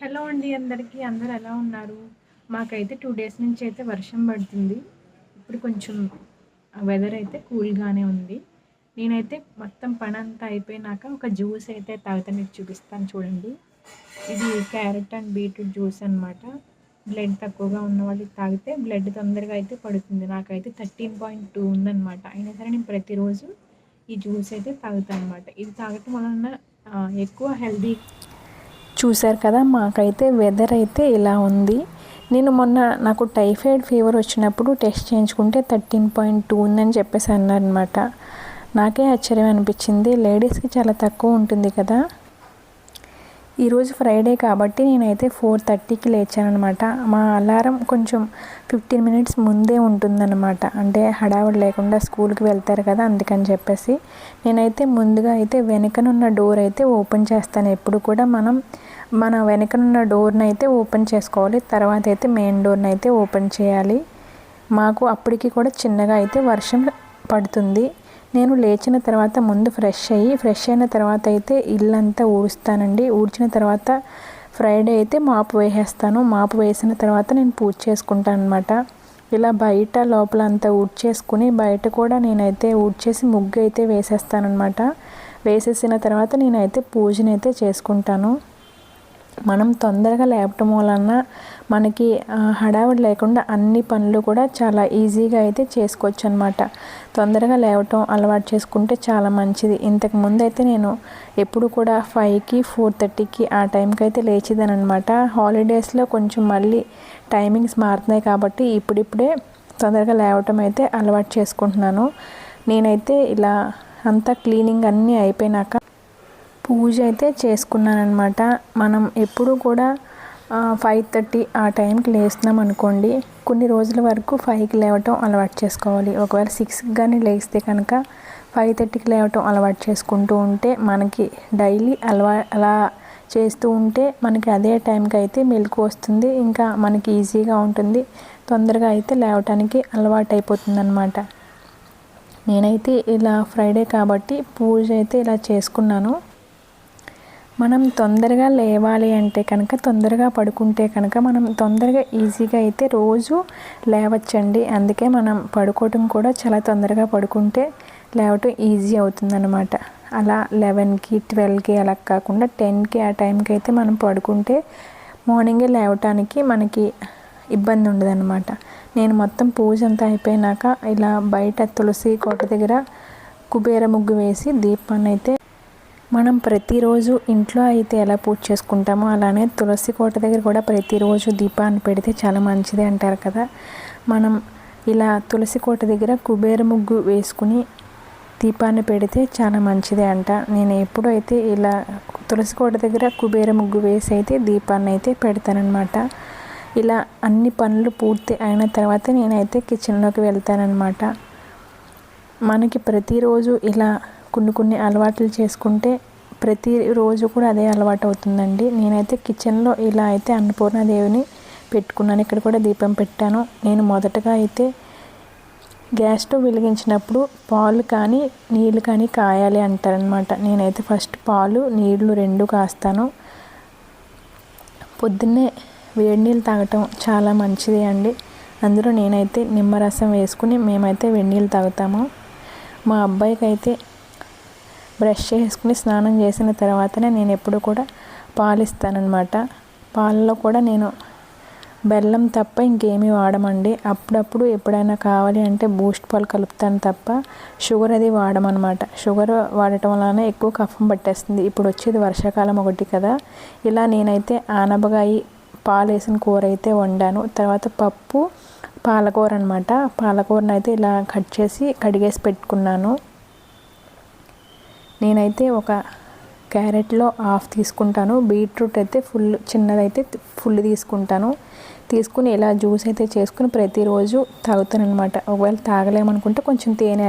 Hello అండి అందరికీ. అందరు ఎలా ఉన్నారు? మాకైతే టూ డేస్ నుంచి అయితే వర్షం పడుతుంది. ఇప్పుడు కొంచెం వెదర్ అయితే కూల్గానే ఉంది. నేనైతే మొత్తం పని అంతా అయిపోయినాక ఒక జ్యూస్ అయితే తాగుతా మీకు చూపిస్తాను చూడండి. ఇది క్యారెట్ అండ్ బీట్రూట్ జ్యూస్ అనమాట బ్లడ్ తక్కువగా ఉన్న వాళ్ళకి తాగితే బ్లడ్ తొందరగా అయితే పడుతుంది. నాకైతే థర్టీన్ పాయింట్ టూ ఉందన్నమాట. అయినా సరే నేను ప్రతిరోజు ఈ జ్యూస్ అయితే తాగుతాను అనమాట ఇది తాగటం వలన ఎక్కువ హెల్దీ చూశారు కదా మాకైతే వెదర్ అయితే ఇలా ఉంది. నేను మొన్న నాకు టైఫాయిడ్ ఫీవర్ వచ్చినప్పుడు టెస్ట్ చేయించుకుంటే థర్టీన్ పాయింట్ టూ ఉందని చెప్పేసి అన్నారనమాట నాకే ఆశ్చర్యం అనిపించింది. లేడీస్కి చాలా తక్కువ ఉంటుంది కదా. ఈరోజు ఫ్రైడే కాబట్టి నేనైతే ఫోర్ థర్టీకి లేచానమాట మా అలారం కొంచెం ఫిఫ్టీన్ మినిట్స్ ముందే ఉంటుందన్నమాట. అంటే హడావుడి లేకుండా స్కూల్కి వెళ్తారు కదా అందుకని చెప్పేసి. నేనైతే ముందుగా అయితే వెనకనున్న డోర్ అయితే ఓపెన్ చేస్తాను. ఎప్పుడు కూడా మనం మన వెనకనున్న డోర్ని అయితే ఓపెన్ చేసుకోవాలి. తర్వాత అయితే మెయిన్ డోర్ని అయితే ఓపెన్ చేయాలి. మాకు అప్పటికి కూడా చిన్నగా అయితే వర్షం పడుతుంది. నేను లేచిన తర్వాత ముందు ఫ్రెష్ అయ్యి ఫ్రెష్ అయిన తర్వాత అయితే ఇల్లంతా ఊడుస్తానండి. ఊడ్చిన తర్వాత ఫ్రైడే అయితే మాపు వేసేస్తాను. మాపు వేసిన తర్వాత నేను పూజ చేసుకుంటాను అనమాట ఇలా బయట లోపల అంతా ఊడ్చేసుకుని బయట కూడా నేనైతే ఊడ్చేసి ముగ్గు అయితే వేసేస్తానమాట వేసేసిన తర్వాత నేనైతే పూజనైతే చేసుకుంటాను. మనం తొందరగా లేపటం వలన మనకి హడావిడి లేకుండా అన్ని పనులు కూడా చాలా ఈజీగా అయితే చేసుకోవచ్చు అనమాట తొందరగా లేవటం అలవాటు చేసుకుంటే చాలా మంచిది. ఇంతకు ముందు అయితే నేను ఎప్పుడు కూడా ఫైవ్కి ఫోర్ థర్టీకి ఆ టైంకి అయితే లేచిదాను అనమాట హాలిడేస్లో కొంచెం మళ్ళీ టైమింగ్స్ మారుతున్నాయి కాబట్టి ఇప్పుడిప్పుడే తొందరగా లేవటం అయితే అలవాటు చేసుకుంటున్నాను. నేనైతే ఇలా అంతా క్లీనింగ్ అన్నీ అయిపోయినాక పూజ అయితే చేసుకున్నానమాట మనం ఎప్పుడు కూడా ఫైవ్ థర్టీ ఆ టైంకి లేస్తున్నాం అనుకోండి కొన్ని రోజుల వరకు ఫైవ్కి లేవటం అలవాటు చేసుకోవాలి. ఒకవేళ సిక్స్కి కానీ లేస్తే కనుక ఫైవ్ థర్టీకి లేవటం అలవాటు చేసుకుంటూ ఉంటే మనకి డైలీ అలవా అలా చేస్తూ ఉంటే మనకి అదే టైంకి అయితే మెలకు వస్తుంది. ఇంకా మనకి ఈజీగా ఉంటుంది. తొందరగా అయితే లేవటానికి అలవాటు అయిపోతుంది అనమాట నేనైతే ఇలా ఫ్రైడే కాబట్టి పూజ అయితే ఇలా చేసుకున్నాను. మనం తొందరగా లేవాలి అంటే కనుక తొందరగా పడుకుంటే కనుక మనం తొందరగా ఈజీగా అయితే రోజు లేవచ్చండి. అందుకే మనం పడుకోవటం కూడా చాలా తొందరగా పడుకుంటే లేవటం ఈజీ అవుతుందన్నమాట. అలా లెవెన్కి ట్వెల్వ్కి అలా కాకుండా టెన్కి ఆ టైంకి అయితే మనం పడుకుంటే మార్నింగే లేవటానికి మనకి ఇబ్బంది ఉండదన్నమాట. నేను మొత్తం పూజ అంతా అయిపోయినాక ఇలా బయట తులసి కోట దగ్గర కుబేర ముగ్గు వేసి దీపాన్ని అయితే మనం ప్రతిరోజు ఇంట్లో అయితే ఎలా పూజ చేసుకుంటామో అలానే తులసి కోట దగ్గర కూడా ప్రతిరోజు దీపాన్ని పెడితే చాలా మంచిది అంటారు కదా. మనం ఇలా తులసి కోట దగ్గర కుబేర ముగ్గు వేసుకుని దీపాన్ని పెడితే చాలా మంచిది అంట. నేను ఎప్పుడైతే అయితే ఇలా తులసి కోట దగ్గర కుబేర ముగ్గు వేసి అయితే దీపాన్ని అయితే పెడతానమాట ఇలా అన్ని పనులు పూర్తి అయిన తర్వాత నేనైతే కిచెన్లోకి వెళ్తానమాట మనకి ప్రతిరోజు ఇలా కొన్ని కొన్ని అలవాట్లు చేసుకుంటే ప్రతిరోజు కూడా అదే అలవాటు అవుతుందండి. నేనైతే కిచెన్లో ఇలా అయితే అన్నపూర్ణాదేవిని పెట్టుకున్నాను. ఇక్కడ కూడా దీపం పెట్టాను. నేను మొదటగా అయితే గ్యాస్ స్టవ్ వెలిగించినప్పుడు పాలు కానీ నీళ్ళు కానీ కాయాలి అంటారనమాట నేనైతే ఫస్ట్ పాలు నీళ్ళు రెండు కాస్తాను. పొద్దున్నే వేడి నీళ్ళు తాగటం చాలా మంచిది అండి. అందులో నేనైతే నిమ్మరసం వేసుకుని మేమైతే వేడి నీళ్ళు తాగుతాము. మా అబ్బాయికి అయితే బ్రష్ చేసుకుని స్నానం చేసిన తర్వాతనే నేను ఎప్పుడు కూడా పాలు ఇస్తానన్నమాట పాలలో కూడా నేను బెల్లం తప్ప ఇంకేమీ వాడమండి. అప్పుడప్పుడు ఎప్పుడైనా కావాలి అంటే బూస్ట్ పాలు కలుపుతాను తప్ప షుగర్ అది వాడమన్నమాట. షుగర్ వాడటం వలన ఎక్కువ కఫం పట్టేస్తుంది. ఇప్పుడు వచ్చేది వర్షాకాలం ఒకటి కదా. ఇలా నేనైతే ఆనబగాయి పాలు వేసిన కూర అయితే వండాను. తర్వాత పప్పు పాలకూర అనమాట పాలకూరను అయితే ఇలా కట్ చేసి కడిగేసి పెట్టుకున్నాను. నేనైతే ఒక క్యారెట్లో హాఫ్ తీసుకుంటాను. బీట్రూట్ అయితే ఫుల్ చిన్నదైతే ఫుల్ తీసుకుంటాను. తీసుకుని ఇలా జ్యూస్ అయితే చేసుకుని ప్రతిరోజు తాగుతాను అనమాట ఒకవేళ తాగలేమనుకుంటే కొంచెం తేనె